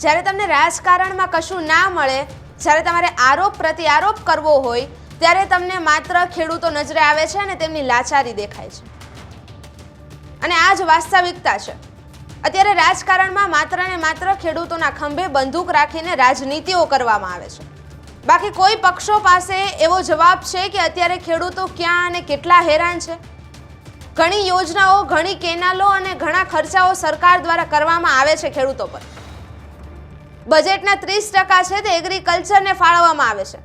જ્યારે તમને રાજકારણમાં કશું ના મળે, જ્યારે તમારે આરોપ પ્રતિ આરોપ કરવો હોય, ત્યારે તમને માત્ર ખેડૂતો નજરે આવે છે અને તેમની લાચારી દેખાય છે. અને આ જ વાસ્તવિકતા છે. અત્યારે રાજકારણમાં માત્ર ને માત્ર ખેડૂતોના ખંભે બંદૂક રાખીને રાજનીતિઓ કરવામાં આવે છે. બાકી કોઈ પક્ષો પાસે એવો જવાબ છે કે અત્યારે ખેડૂતો ક્યાં અને કેટલા હેરાન છે? ઘણી યોજનાઓ, ઘણી કેનાલો અને ઘણા ખર્ચાઓ સરકાર દ્વારા કરવામાં આવે છે ખેડૂતો પર. બજેટના ત્રીસ ટકા છે તે એગ્રીકલ્ચરને ફાળવવામાં આવે છે.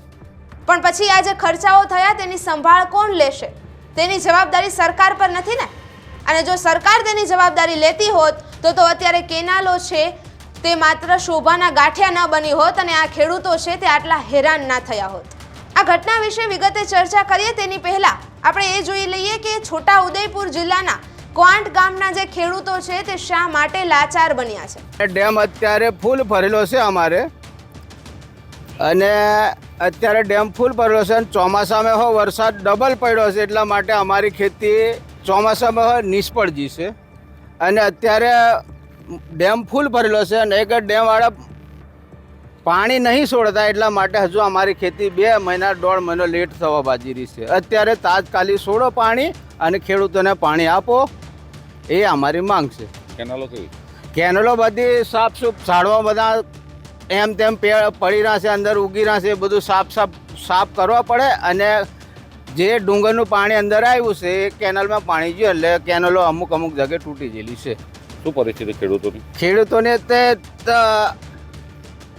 પણ પછી આ જે ખર્ચાઓ થયા તેની સંભાળ કોણ લેશે? તેની જવાબદારી સરકાર પર નથી ને? અને જો સરકાર તેની જવાબદારી લેતી હોત, તો તો અત્યારે કેનાલો છે, તે માત્ર શોભાના ગાંઠિયા ન બની હોત અને આ ખેડૂતો છે તે આટલા હેરાન ના થયા હોત. આ ઘટના વિશે વિગતે ચર્ચા કરીએ તેની પહેલા આપણે એ જોઈ લઈએ કે છોટા ઉદયપુર જિલ્લાના ક્વાંટ ગામના જે ખેડૂતો છે તે શા માટે લાચાર બન્યા છે? ડેમ અત્યારે ફૂલ ભરેલો છે અમારે. અને અત્યારે ડેમ ફૂલ ભરેલો છે અને ચોમાસામાં હો વરસાદ ડબલ પડ્યો છે એટલા માટે અમારી ખેતી ચોમાસામાં હો નિષ્ફળ જશે અને અત્યારે ડેમ ફૂલ ભરેલો છે અને એક ડેમવાળા પાણી નહીં છોડતા એટલા માટે હજુ અમારી ખેતી બે મહિના, દોઢ મહિનો લેટ થવા બાજી રહી છે. અત્યારે તાત્કાલિક છોડો પાણી અને ખેડૂતોને પાણી આપો. એ અમારી માંગ છે. કેનાલો કેવી? કેનલો બધી સાફ સુફ ઝાડવા બધા એમ તેમ પેડ છે અંદર ઉગી રહ્યા છે એ બધું સાફ સાફ સાફ કરવા પડે અને જે ડુંગરનું પાણી અંદર આવ્યું છે એ કેનલમાં પાણી ગયું એટલે કેનલો અમુક અમુક જગ્યાએ તૂટી ગયેલી છે. શું પરિસ્થિતિ ખેડૂતોની? ખેડૂતોને તે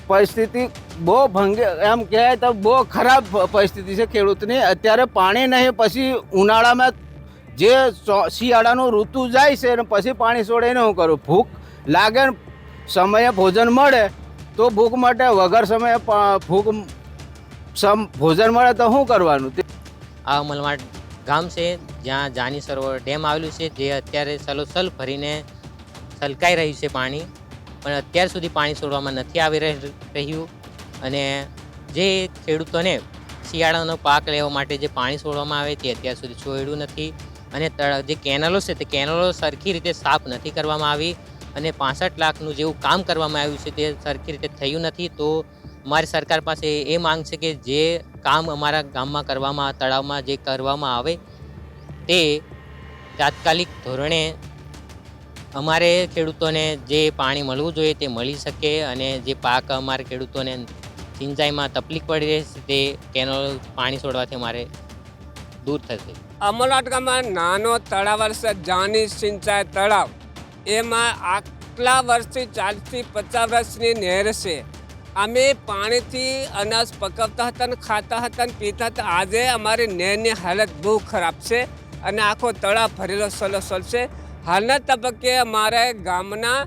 પરિસ્થિતિ બહુ ભંગે એમ કહેવાય તો બહુ ખરાબ પરિસ્થિતિ છે ખેડૂતની. અત્યારે પાણી નહીં પછી ઉનાળામાં જે શિયાળાનું ઋતુ જાય છે અને પછી પાણી છોડે એને શું કરું? ભૂખ લાગે સમયે ભોજન મળે તો ભૂખ માટે વગર સમયે ભૂખ સમ ભોજન મળે તો શું કરવાનું? આ અમલમાં ગામ છે, જ્યાં જાની સરોવર ડેમ આવેલું છે, જે અત્યારે સલોસલ ભરીને છલકાઈ રહ્યું છે પાણી. પણ અત્યાર સુધી પાણી છોડવામાં નથી આવી રહી- રહ્યું. અને જે ખેડૂતોને શિયાળાનો પાક લેવા માટે જે પાણી છોડવામાં આવે તે અત્યાર સુધી છોડ્યું નથી. અને જે કેનલો છે તે કેનલો સરખી રીતે સાફ નથી કરવામાં આવી અને પાસઠ લાખનું જેવું કામ કરવામાં આવ્યું છે તે સરખી રીતે થયું નથી. તો અમારી સરકાર પાસે એ માંગ છે કે જે કામ અમારા ગામમાં કરવામાં, તળાવમાં જે કરવામાં આવે તે તાત્કાલિક ધોરણે અમારે ખેડૂતોને જે પાણી મળવું જોઈએ તે મળી શકે અને જે પાક અમારે ખેડૂતોને સિંચાઈમાં તકલીફ પડી રહી છે, તે કેનોલ પાણી છોડવાથી અમારે દૂર થશે. અમરવાડ ગામમાં નાનો તળાવ છે જાની સિંચાઈ તળાવ. એમાં આટલા વર્ષથી ચાલીસથી પચાસ વર્ષની નહેર છે. અમે પાણીથી અનાજ પકવતા હતા ને ખાતા હતા ને પીતા હતા. આજે અમારી નહેરની હાલત બહુ ખરાબ છે અને આખો તળાવ ભરેલો સલોસલ છે. હાલના તબક્કે અમારે ગામના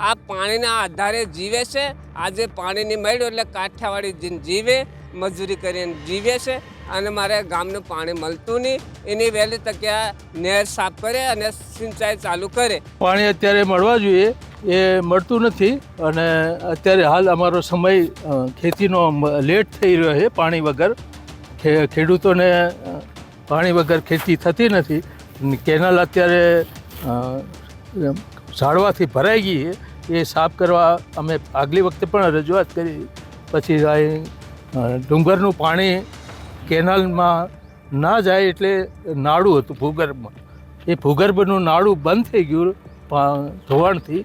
આ પાણીના આધારે જીવે છે. આજે પાણીની મળ્યું એટલે કાઠિયાવાડી જીવે, મજૂરી કરીને જીવે છે અને મારે ગામનું પાણી મળતું નહીં. એની વહેલી તકે આ નહેર સાફ કરે અને સિંચાઈ ચાલુ કરે. પાણી અત્યારે મળવા જોઈએ, એ મળતું નથી અને અત્યારે હાલ અમારો સમય ખેતીનો લેટ થઈ રહ્યો છે પાણી વગર. ખેડૂતોને પાણી વગર ખેતી થતી નથી. કેનાલ અત્યારે ઝાડવાથી ભરાઈ ગઈ એ સાફ કરવા અમે આગલી વખતે પણ રજૂઆત કરી. પછી ડુંગરનું પાણી કેનાલમાં ના જાય એટલે નાળું હતું ભૂગર્ભમાં. એ ભૂગર્ભનું નાળું બંધ થઈ ગયું ધોવાણથી.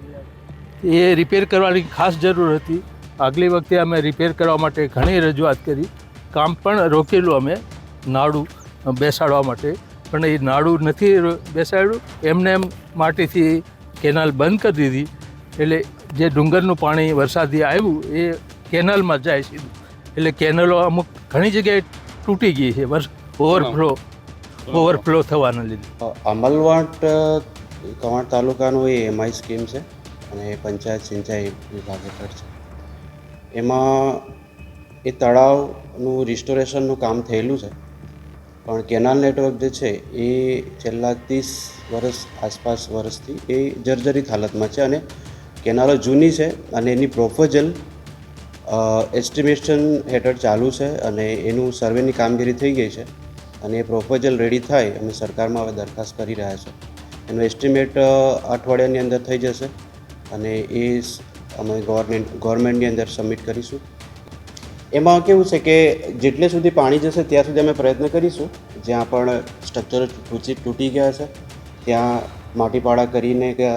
એ રિપેર કરવાની ખાસ જરૂર હતી. આગલી વખતે અમે રિપેર કરવા માટે ઘણી રજૂઆત કરી. કામ પણ રોકેલું અમે, નાળું બેસાડવા માટે. પણ એ નાળું નથી બેસાડ્યું. એમને એમ માટીથી કેનાલ બંધ કરી દીધી. એટલે જે ડુંગરનું પાણી વરસાદથી આવ્યું એ કેનાલમાં જાય સીધું. એટલે કેનલો અમુક ઘણી જગ્યાએ તૂટી ગઈ છે ઓવરફ્લો ઓવરફ્લો થવાના લીધે. અમલવાટ કવાંટ તાલુકાનું એ એમઆઈ સ્કીમ છે અને એ પંચાયત સિંચાઈ વિભાગ હેઠળ છે. એમાં એ તળાવનું રિસ્ટોરેશનનું કામ થયેલું છે. પણ કેનાલ નેટવર્ક જે છે એ છેલ્લા ત્રીસ વર્ષ આસપાસ વર્ષથી એ જર્જરિત હાલતમાં છે અને કેનાલો જૂની છે અને એની પ્રોપોઝલ એસ્ટિમેશન હેઠળ ચાલુ છે અને એનું સર્વેની કામગીરી થઈ ગઈ છે અને એ પ્રોપોઝલ રેડી થાય અમે સરકારમાં હવે દરખાસ્ત કરી રહ્યા છે. એનું એસ્ટિમેટ અઠવાડિયાની અંદર થઈ જશે અને એ અમે ગવર્મેન્ટ, ગવર્મેન્ટની અંદર સબમિટ કરીશું. એમાં કેવું છે કે જેટલે સુધી પાણી જશે, ત્યાં સુધી અમે પ્રયત્ન કરીશું. જ્યાં પણ સ્ટ્રક્ચરો તૂટી તૂટી ગયા છે, ત્યાં માટીપાડા કરીને કે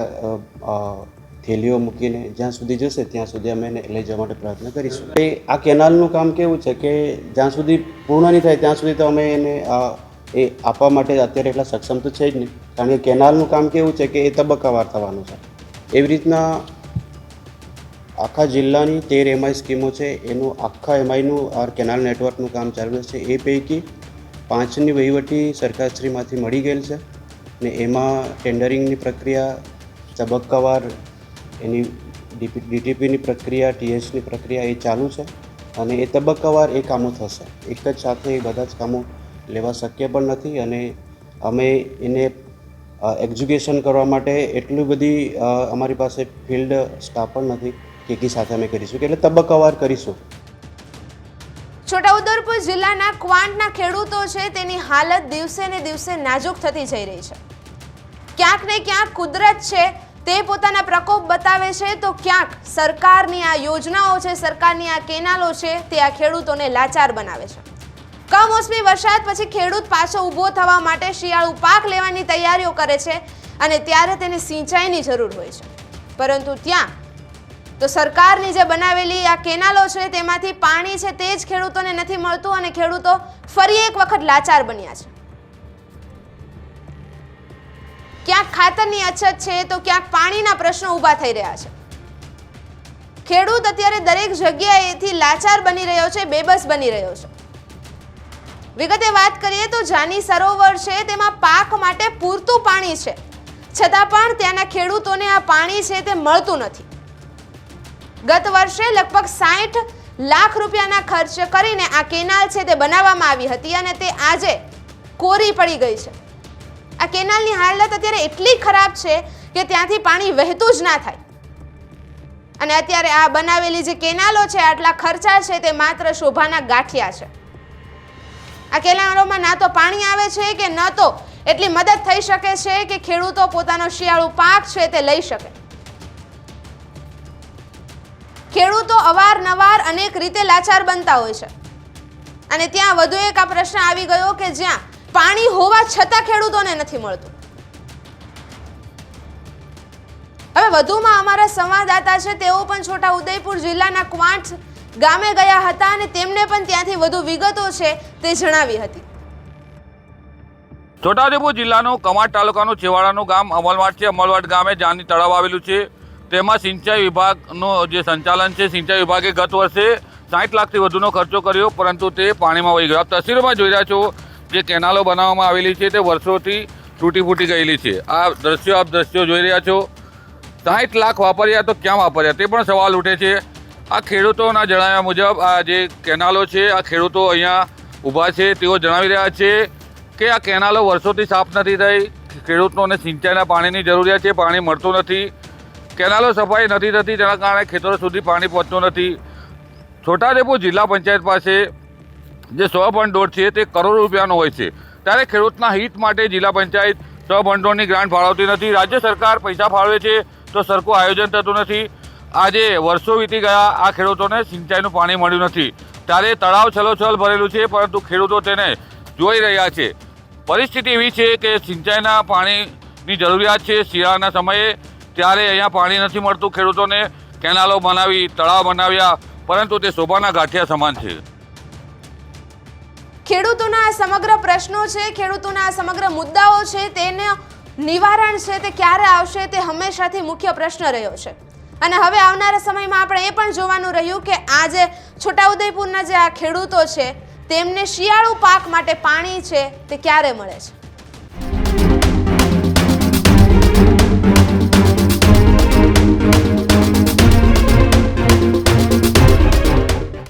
થેલીઓ મૂકીને જ્યાં સુધી જશે, ત્યાં સુધી અમે એને લઈ જવા માટે પ્રયત્ન કરીશું. એ, આ કેનાલનું કામ કેવું છે કે, જ્યાં સુધી પૂર્ણ નહીં થાય, ત્યાં સુધી તો અમે એને એ આપવા માટે અત્યારે એટલા સક્ષમ તો છે જ નહીં. કારણ કે કેનાલનું કામ કેવું છે કે, એ તબક્કાવાર થવાનું છે. એવી રીતના આખા જિલ્લાની તેર એમઆઈ સ્કીમો છે. એનું આખા એમઆઈનું આ કેનાલ નેટવર્કનું કામ ચાલુ છે એ પૈકી પાંચની વહીવટી સરકારશ્રીમાંથી મળી ગયેલ છે ને એમાં ટેન્ડરિંગની પ્રક્રિયા, તબક્કાવાર એની ડીટીપીની પ્રક્રિયા ટીએસની પ્રક્રિયા એ ચાલુ છે અને એ તબક્કાવાર એ કામો થશે. એક જ સાથે એ બધા જ કામો લેવા શક્ય પણ નથી અને અમે એને એક્ઝ્યુકેશન કરવા માટે એટલી બધી અમારી પાસે ફિલ્ડ સ્ટાફ પણ નથી. કે એકી સાથે અમે કરીશું એટલે તબક્કાવાર કરીશું. છોટાઉદેપુર જિલ્લાના ક્વાંટના ખેડૂતો છે, તેની હાલત દિવસે ને દિવસે નાજુક થતી જઈ રહી છે. ક્યાંક ને ક્યાંક કુદરત છે, તે પોતાના પ્રકોપ બતાવે છે, તો ક્યાંક સરકારની આ યોજનાઓ છે, સરકારની આ કેનાલો છે, તે આ ખેડૂતોને લાચાર બનાવે છે. કમોસમી વરસાદ પછી ખેડૂત પાછો ઊભો થવા માટે શિયાળુ પાક લેવાની તૈયારીઓ કરે છે અને ત્યારે તેને સિંચાઈની જરૂર હોય છે. પરંતુ ત્યાં તો સરકારની જે બનાવેલી આ કેનાલો છે, તેમાંથી પાણી છે, તે જ ખેડૂતોને નથી મળતું અને ખેડૂતો ફરી એક વખત લાચાર બન્યા છે. ક્યાંક ખાતરની અછત છે, તો ક્યાંક પાણીના પ્રશ્નો ઊભા થઈ રહ્યા છે. ખેડૂત અત્યારે દરેક જગ્યાએથી લાચાર બની રહ્યો છે, બેબસ બની રહ્યો છે. વિગતે વાત કરીએ તો જાની સરોવર છે, તેમાં પાક માટે પૂરતું પાણી છે. છતાં પણ ત્યાંના ખેડૂતોને આ પાણી છે, તે મળતું નથી. ગત વર્ષે લગભગ સાઠ લાખ રૂપિયાના ખર્ચ કરીને આ કેનાલ છે તે બનાવવામાં આવી હતી અને તે આજે કોરી પડી ગઈ છે. આ કેનાલની હાલત અત્યારે એટલી ખરાબ છે કે ત્યાંથી પાણી વહેતું જ ના થાય. અને અત્યારે આ બનાવેલી જે કેનાલો છે, આટલા ખર્ચા છે તે માત્ર શોભાના ગાંઠિયા છે. આ કેનાલોમાં ના તો પાણી આવે છે કે ન તો એટલી મદદ થઈ શકે છે કે ખેડૂતો પોતાનો શિયાળુ પાક છે તે લઈ શકે. ખેડૂતો અવારનવાર અનેક રીતે લાચાર બનતા હોય છે. અને ત્યાં વધુ એક આ પ્રશ્ન આવી ગયો કે જ્યાં પાણી હોવા છતાં ખેડૂતોને નથી મળતું. હવે વધુમાં અમારા સંવાદદાતા છે, તેઓ પણ છોટા ઉદયપુર જિલ્લાના ક્વાંટ ગામે ગયા હતા અને તેમને પણ ત્યાંથી વધુ વિગતો છે તે જણાવી હતી. છોટાઉદેપુર જિલ્લાનું કમાટ તાલુકાનું છેવાડાનું ગામ અમલવાડ છે. અમલવાડ ગામે જાની તળાવ આવેલું છે. તેમાં સિંચાઈ વિભાગનો જે સંચાલન છે, સિંચાઈ વિભાગે ગત વર્ષે સાઠ લાખથી વધુનો ખર્ચો કર્યો, પરંતુ તે પાણીમાં વહી ગયો. આપ તસવીરોમાં જોઈ રહ્યા છો જે કેનાલો બનાવવામાં આવેલી છે, તે વર્ષોથી તૂટી ફૂટી ગયેલી છે. આ દ્રશ્યો, આપ દ્રશ્યો જોઈ રહ્યા છો. સાઠ લાખ વાપર્યા તો ક્યાં વાપર્યા? તે પણ સવાલ ઉઠે છે. આ ખેડૂતોના જણાવ્યા મુજબ આ જે કેનાલો છે, આ ખેડૂતો અહીંયા ઊભા છે. તેઓ જણાવી રહ્યા છે કે આ કેનાલો વર્ષોથી સાફ નથી થઈ. ખેડૂતોને સિંચાઈના પાણીની જરૂરિયાત છે, પાણી મળતું નથી. કેનાલો સફાઈ નથી થતી, તેના કારણે ખેતરો સુધી પાણી પહોંચતું નથી. છોટાઉદેપુર જિલ્લા પંચાયત પાસે જે સો ભંડોળ છે, તે કરોડ રૂપિયાનો હોય છે. ત્યારે ખેડૂતના હિત માટે જિલ્લા પંચાયત સો ભંડોળની ગ્રાન્ટ ફાળવતી નથી. રાજ્ય સરકાર પૈસા ફાળવે છે, તો સરખું આયોજન થતું નથી. આજે વર્ષો વીતી ગયા, આ ખેડૂતોને સિંચાઈનું પાણી મળ્યું નથી. ત્યારે તળાવ છલોછલ ભરેલું છે, પરંતુ ખેડૂતો તેને જોઈ રહ્યા છે. પરિસ્થિતિ એવી છે કે સિંચાઈના પાણીની જરૂરિયાત છે. શિયાળાના સમયે ત્યારે અહીંયા પાણી નથી મળતું. ખેડૂતોને કેનાલો બનાવી, તળાવ બનાવ્યા, પરંતુ તે શોભાના ગાંઠિયા સમાન છે. ખેડૂતોના આ સમગ્ર પ્રશ્નો છે, ખેડૂતોના આ સમગ્ર મુદ્દાઓ છે, તેને નિવારણ છે, તે ક્યારે આવશે, તે હંમેશાથી મુખ્ય પ્રશ્ન રહ્યો છે. અને હવે આવનારા સમયમાં આપણે એ પણ જોવાનું રહ્યું કે આ જે છોટાઉદેપુરના જે આ ખેડૂતો છે, તેમને શિયાળુ પાક માટે પાણી છે, તે ક્યારે મળે છે?